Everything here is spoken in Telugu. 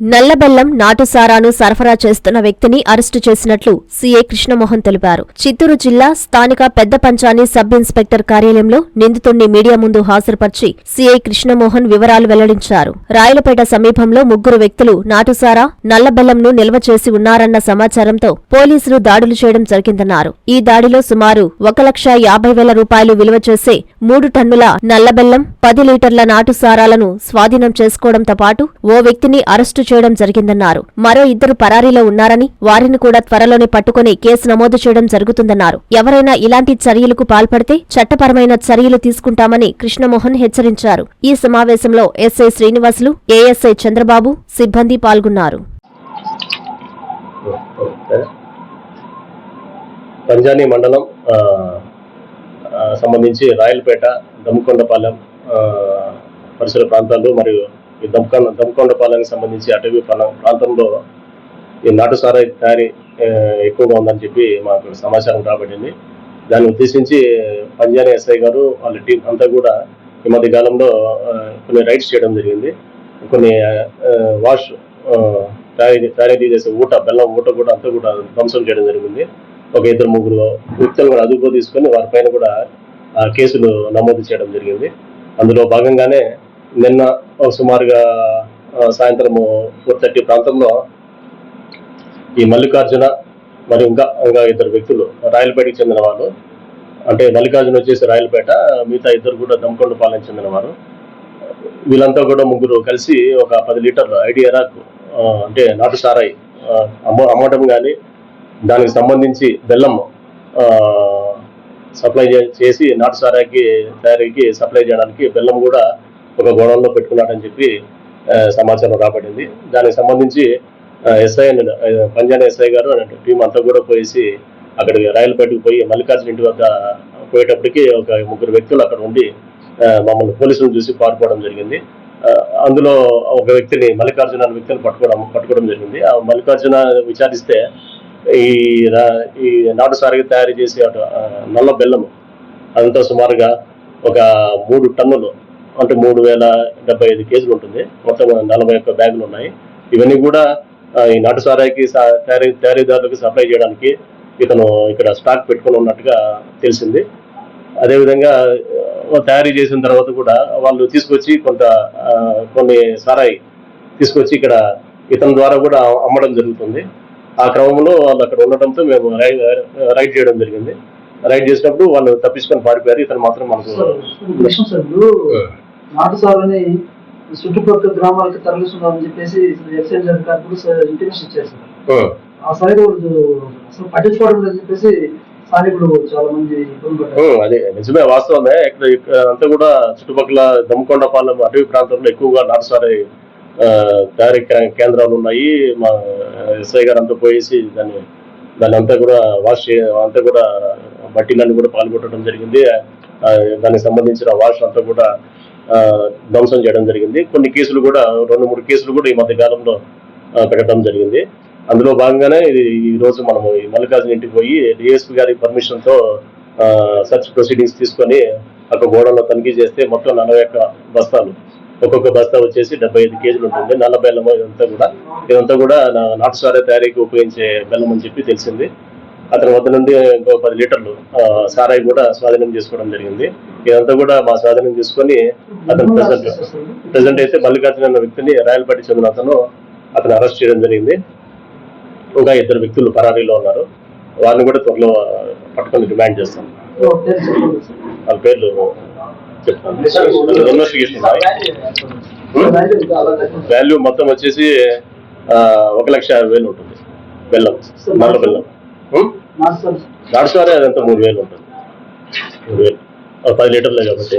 నల్లబెల్లం నాటుసారాను సరఫరా చేస్తున్న వ్యక్తిని అరెస్టు చేసినట్లు సీఏ కృష్ణమోహన్ తెలిపారు. చిత్తూరు జిల్లా స్థానిక పెద్ద పంచాని సబ్ ఇన్స్పెక్టర్ కార్యాలయంలో నిందితుణ్ణి మీడియా ముందు హాజరుపర్చి సీఐ కృష్ణమోహన్ వివరాలు వెల్లడించారు. రాయలపేట సమీపంలో ముగ్గురు వ్యక్తులు నాటుసారా నల్లబెల్లంను నిల్వ చేసి ఉన్నారన్న సమాచారంతో పోలీసులు దాడులు చేయడం జరిగిందన్నారు. ఈ దాడిలో సుమారు ఒక లక్ష యాభై వేల రూపాయలు విలువ చేసే మూడు టన్నుల నల్లబెల్లం పది లీటర్ల నాటుసారాలను స్వాధీనం చేసుకోవడంతో పాటు ఓ వ్యక్తిని అరెస్టు చేయడం జరిగిందన్నారు. మరో ఇద్దరు పరారీలో ఉన్నారని వారిని కూడా త్వరలోనే పట్టుకుని కేసు నమోదు చేయడం జరుగుతుందన్నారు. ఎవరైనా ఇలాంటి చర్యలకు పాల్పడితే చట్టపరమైన చర్యలు తీసుకుంటామని కృష్ణమోహన్ హెచ్చరించారు. ఈ సమావేశంలో ఎస్ఐ శ్రీనివాసులు ఏఎస్ఐ చంద్రబాబు సిబ్బంది పాల్గొన్నారు. పంజానీ మండలం సంబంధించి రాయలపేట దమ్ముకొండపాలెం పరిసర ప్రాంతాల్లో మరియు ఈ దమ్కొండ దమ్ముకొండపాలెంకి సంబంధించి అటవీ ప్రాంతంలో ఈ నాటు సారాయి తయారీ ఎక్కువగా ఉందని చెప్పి మాకు సమాచారం రాబడింది. దాన్ని ఉద్దేశించి పంజానీ ఎస్ఐ గారు వాళ్ళ టీం అంతా కూడా ఈ మధ్య కాలంలో కొన్ని రైడ్స్ చేయడం జరిగింది. కొన్ని వాష్ తయారీ తయారీ చేసే ఊట బెల్లం ఊట కూడా అంతా కూడా ధ్వంసం చేయడం జరిగింది. ఒక ఇద్దరు ముగ్గురు వ్యక్తులు కూడా అదుపు తీసుకొని వారిపైన కూడా ఆ, కేసులు నమోదు చేయడం జరిగింది. అందులో భాగంగానే నిన్న సుమారుగా సాయంత్రము ఫోర్ థర్టీ ప్రాంతంలో ఈ మల్లికార్జున మరియు ఇంకా ఇంకా ఇద్దరు వ్యక్తులు రాయలపేటకి చెందిన వాళ్ళు అంటే మల్లికార్జున వచ్చేసి రాయలపేట మిగతా ఇద్దరు కూడా దమ్కొండపాలెం చెందిన వారు. వీళ్ళంతా కూడా ముగ్గురు కలిసి ఒక పది లీటర్లు ఐడియరాక్ అంటే నాటు సారాయి అమ్మ అమ్మటం కానీ దానికి సంబంధించి బెల్లం సప్లై చేసి నాటు సారాయికి తయారీకి సప్లై చేయడానికి బెల్లం కూడా ఒక గోడౌన్లో పెట్టుకున్నాడని చెప్పి సమాచారం రాబడింది. దానికి సంబంధించి ఎస్ఐ పంజాన్ ఎస్ఐ గారు టీం అంతా కూడా పోయేసి అక్కడికి రాయలపేటకు పోయి మల్లికార్జున ఇంటి వద్ద పోయేటప్పటికి ఒక ముగ్గురు వ్యక్తులు అక్కడ ఉండి మమ్మల్ని పోలీసులను చూసి పారిపోవడం జరిగింది. అందులో ఒక వ్యక్తిని మల్లికార్జున అనే వ్యక్తిని పట్టుకోవడం పట్టుకోవడం జరిగింది. ఆ మల్లికార్జున విచారిస్తే ఈ రా- ఈ నాటు సారిగా తయారు చేసే అటు, నల్ల బెల్లము అదంతా సుమారుగా ఒక మూడు టన్నులు అంటే మూడు వేల డెబ్బై ఐదు కేజీలు ఉంటుంది. మొత్తం నలభై ఒక్క బ్యాగులు ఉన్నాయి. ఇవన్నీ కూడా ఈ నాటు సారాయికి తయారీదారులకు సప్లై చేయడానికి ఇతను ఇక్కడ స్టాక్ పెట్టుకుని ఉన్నట్టుగా తెలిసింది. అదేవిధంగా తయారీ చేసిన తర్వాత కూడా వాళ్ళు తీసుకొచ్చి కొంత కొన్ని సారాయి తీసుకొచ్చి ఇక్కడ ఇతని ద్వారా కూడా అమ్మడం జరుగుతుంది. ఆ క్రమంలో వాళ్ళు అక్కడ ఉండటంతో మేము రై- రైడ్ చేయడం జరిగింది. రైడ్ చేసినప్పుడు వాళ్ళు తప్పించుకొని పారిపోయారు. ఇతను మాత్రం మనకు సార్, విషయం సార్ ఇప్పుడు నాటు సాగుని చుట్టుపక్కల గ్రామాలకు తరలిస్తున్నారని చెప్పేసి ఎక్సైజ్ అధికారులు ఇంటిమేషన్ ఇచ్చారు సార్. ఆ సైడ్ అసలు పట్టించుకోవడం లేదని చెప్పేసి స్థానికులు చాలా మంది అదే నిజమే వాస్తవమే. ఇక్కడ ఇక్కడ అంతా కూడా చుట్టుపక్కల దమ్ముకొండపాలెం అటవీ ప్రాంతంలో ఎక్కువగా నాటుసారి తయారీ కేంద్రాలు ఉన్నాయి. మా ఎస్ఐ గారు అంతా పోయేసి దాన్ని దాన్ని అంతా కూడా వాష్ అంతా కూడా బట్టీలన్నీ కూడా పాల్గొట్టడం జరిగింది. దానికి సంబంధించిన వాష్ అంతా కూడా ధ్వంసం చేయడం జరిగింది. కొన్ని కేసులు కూడా రెండు మూడు కేసులు కూడా ఈ మధ్య కాలంలో పెట్టడం జరిగింది. అందులో భాగంగానే ఇది ఈ రోజు మనము ఈ మల్లికార్జున ఇంటికి పోయి డిఎస్పీ గారి పర్మిషన్తో సర్చ్ ప్రొసీడింగ్స్ తీసుకొని అక్కడ గోడలో తనిఖీ చేస్తే మొత్తం నలభై ఒక్క బస్తాలు. ఒక్కొక్క బస్తా వచ్చేసి డెబ్బై ఐదు కేజీలు ఉంటుంది. నల్ల బెల్లం ఇదంతా కూడా ఇదంతా కూడా నాటు సారే తయారీకి ఉపయోగించే బెల్లం అని చెప్పి తెలిసింది. అతని వద్ద నుండి ఇంకో పది లీటర్లు సారాయి కూడా స్వాధీనం చేసుకోవడం జరిగింది. ఇదంతా కూడా మా స్వాధీనం చేసుకొని అతను ప్రజెంట్ ప్రజెంట్ అయితే మల్లికార్జున అన్న వ్యక్తిని రాయలపేట చెందిన అతను అతను అరెస్ట్ చేయడం జరిగింది. ఇంకా ఇద్దరు వ్యక్తులు పరారీలో ఉన్నారు. వారిని కూడా త్వరలో పట్టుకొని డిమాండ్ చేస్తాం. వాళ్ళ పేర్లు చెప్తాను. ఇన్వెస్టిగేషన్ వాల్యూ మొత్తం వచ్చేసి ఒక లక్ష యాభై వేలు ఉంటుంది. బెల్లం. నల్ల బెల్లం. ఉం? నాటు సార్ నాటు సారే అదంతా మూడు వేలు ఉంటుంది. మూడు వేలు. పది లీటర్లే కాబట్టి.